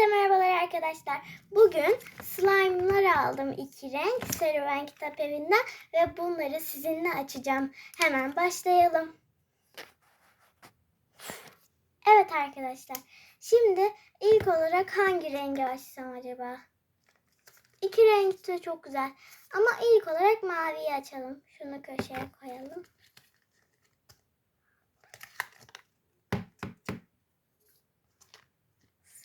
Hepinize merhabalar arkadaşlar. Bugün slime'lar aldım iki renk serüven kitap evinden ve bunları sizinle açacağım. Hemen başlayalım. Evet arkadaşlar. Şimdi ilk olarak hangi rengi açsam acaba? İki renk de çok güzel. Ama ilk olarak maviyi açalım. Şunu köşeye koyalım.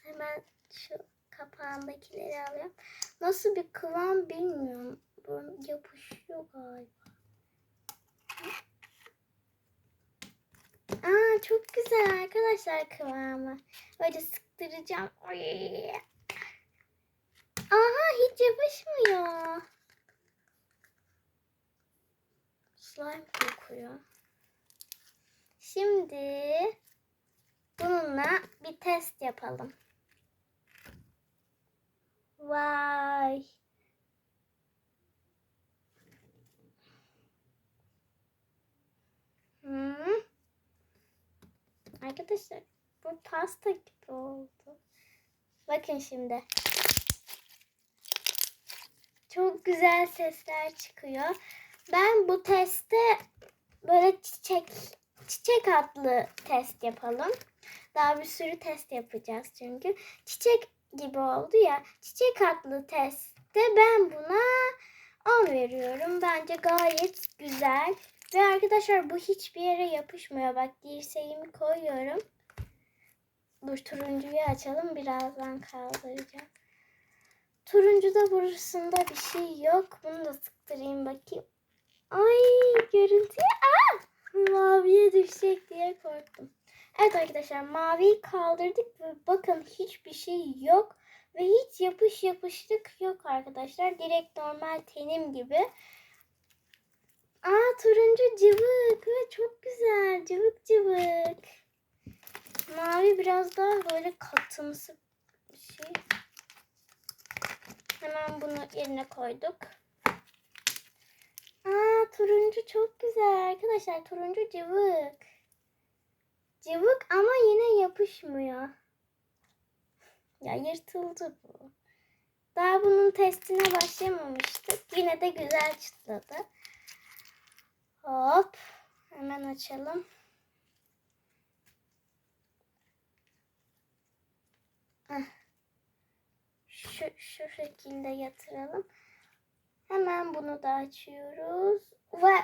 Hemen şu kapağındakileri alıyorum. Nasıl bir kıvam bilmiyorum. Bu yapışıyor galiba. Aa çok güzel arkadaşlar kıvamı. Böyle sıktıracağım. Ay. Aha hiç yapışmıyor. Slime kokuyor. Şimdi bununla bir test yapalım. Vay. Hmm. Arkadaşlar bu pasta gibi oldu. Bakın şimdi. Çok güzel sesler çıkıyor. Ben bu testte böyle çiçek çiçek adlı test yapalım. Daha bir sürü test yapacağız çünkü. Çiçek gibi oldu ya. Çiçek adlı testte ben buna 10 veriyorum. Bence gayet güzel. Ve arkadaşlar bu hiçbir yere yapışmıyor. Bak dirseğimi koyuyorum. Dur turuncuyu açalım. Birazdan kaldıracağım. Turuncuda burasında bir şey yok. Bunu da sıktırayım bakayım. Ay görüntüye. Aa! Maviye düşecek diye korktum. Evet arkadaşlar maviyi kaldırdık ve bakın hiçbir şey yok. Ve hiç yapış yapışlık yok arkadaşlar. Direkt normal tenim gibi. Aa turuncu cıvık ve çok güzel cıvık cıvık. Mavi biraz daha böyle katımsı bir şey. Hemen bunu yerine koyduk. Aa turuncu çok güzel arkadaşlar. Turuncu cıvık. Cıvık ama yine yapışmıyor. Ya yırtıldı bu. Daha bunun testine başlamamıştık. Yine de güzel çıtladı. Hop. Hemen açalım. Heh. Şu, şu şekilde yatıralım. Hemen bunu da açıyoruz. Ve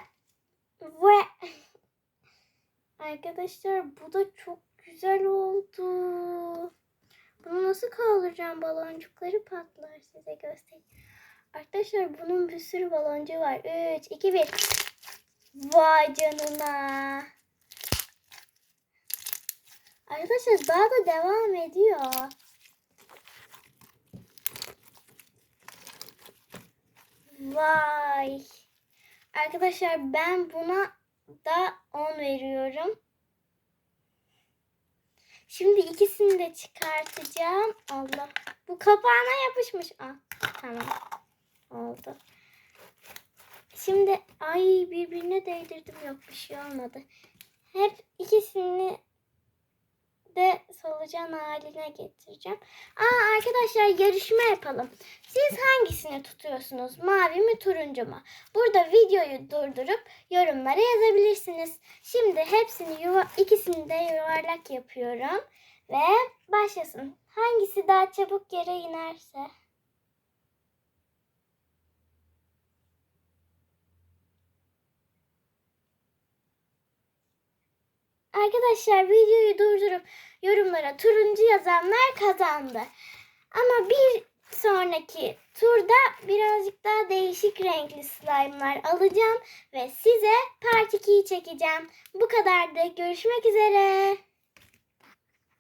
ve Arkadaşlar bu da çok güzel oldu. Bunu nasıl kaldıracağım? Baloncukları patlar. Size göstereyim. Arkadaşlar bunun bir sürü baloncu var. 3, 2, 1. Vay canına. Arkadaşlar daha da devam ediyor. Vay. Arkadaşlar ben buna da 10 veriyorum. Şimdi ikisini de çıkartacağım. Allah. Bu kapağına yapışmış. Ah, tamam. Oldu. Şimdi ay birbirine değdirdim. Yok bir şey olmadı. Hep ikisini de solucan haline getireceğim. Aa arkadaşlar yarışma yapalım. Siz hangisini tutuyorsunuz? Mavi mi turuncu mu? Burada videoyu durdurup yorumlara yazabilirsiniz. Şimdi hepsini yuva ikisini de yuvarlak yapıyorum ve başlasın. Hangisi daha çabuk yere inerse. Arkadaşlar videoyu durdurup yorumlara turuncu yazanlar kazandı. Ama bir sonraki turda birazcık daha değişik renkli slime'lar alacağım ve size part 2'yi çekeceğim. Bu kadar da görüşmek üzere.